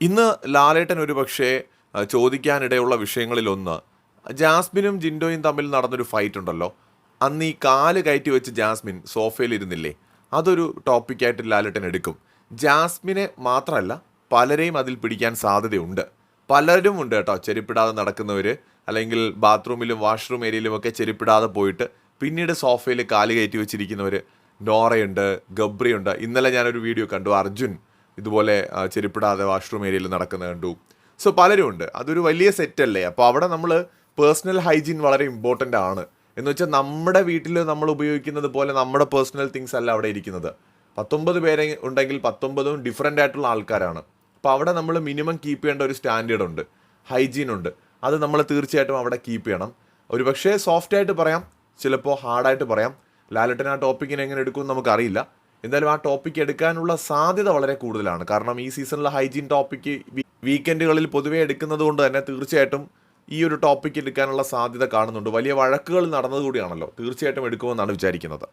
ഇന്ന് ലാലേട്ടൻ ഒരു പക്ഷേ ആ, ചോദിക്കാനിടയുള്ള വിഷയങ്ങളിലൊന്ന്. ജാസ്മിനും ജിൻഡോയും തമ്മിൽ നടന്നൊരു ഫൈറ്റ് ഉണ്ടല്ലോ അന്ന് ഈ കാൽ കയറ്റി വെച്ച് ജാസ്മിൻ സോഫയിൽ ഇരുന്നില്ലേ അതൊരു ടോപ്പിക്കായിട്ട് ലാലേട്ടൻ എടുക്കും. ജാസ്മിനെ മാത്രമല്ല പലരെയും അതിൽ പിടിക്കാൻ സാധ്യതയുണ്ട്. പലരും ഉണ്ട് കേട്ടോ ചെരുപ്പിടാതെ നടക്കുന്നവർ അല്ലെങ്കിൽ ബാത്റൂമിലും വാഷ്റൂം ഏരിയയിലുമൊക്കെ ചെരുപ്പിടാതെ പോയിട്ട് പിന്നീട് സോഫയിൽ കാൽ കയറ്റി വെച്ചിരിക്കുന്നവർ നോറയുണ്ട് ഗബ്രിയുണ്ട്. ഇന്നലെ ഞാനൊരു വീഡിയോ കണ്ടു അർജുൻ. ഇതുപോലെ ചെരുപ്പിടാതെ വാഷ്റൂം ഏരിയയിൽ നടക്കുന്നത് കണ്ടു. സോ പലരും ഉണ്ട്. അതൊരു വലിയ സെറ്റല്ലേ അപ്പോൾ അവിടെ നമ്മൾ പേഴ്സണൽ ഹൈജീൻ വളരെ ഇമ്പോർട്ടന്റ് ആണ്. എന്ന് വെച്ചാൽ നമ്മുടെ വീട്ടിൽ നമ്മൾ ഉപയോഗിക്കുന്നത് പോലെ നമ്മുടെ പേഴ്സണൽ തിങ്സ് അല്ല അവിടെ ഇരിക്കുന്നത്. പത്തൊമ്പത് പേരെ ഉണ്ടെങ്കിൽ പത്തൊമ്പതും ഡിഫറെന്റ് ആയിട്ടുള്ള ആൾക്കാരാണ്. അപ്പോൾ അവിടെ നമ്മൾ മിനിമം കീപ്പ് ചെയ്യേണ്ട ഒരു സ്റ്റാൻഡേർഡ് ഉണ്ട്. ഹൈജീൻ ഉണ്ട്. അത് നമ്മൾ തീർച്ചയായിട്ടും അവിടെ കീപ്പ് ചെയ്യണം. ഒരു പക്ഷേ സോഫ്റ്റായിട്ട് പറയാം ചിലപ്പോൾ ഹാർഡായിട്ട് പറയാം. ലാലട്ടൻ ആ ടോപ്പിക്കിനെ എങ്ങനെ എടുക്കുമെന്ന് നമുക്കറിയില്ല. എന്തായാലും ആ ടോപ്പിക് എടുക്കാനുള്ള സാധ്യത വളരെ കൂടുതലാണ്. കാരണം ഈ സീസണിലെ ഹൈജീൻ ടോപ്പിക് വീക്കെൻഡുകളിൽ പൊതുവേ എടുക്കുന്നത് കൊണ്ട് തന്നെ തീർച്ചയായിട്ടും ഈ ഒരു ടോപ്പിക് എടുക്കാനുള്ള സാധ്യത കാണുന്നുണ്ട്. വലിയ വഴക്കുകൾ നടന്നതുകൂടിയാണല്ലോ തീർച്ചയായിട്ടും എടുക്കുമെന്നാണ് വിചാരിക്കുന്നത്.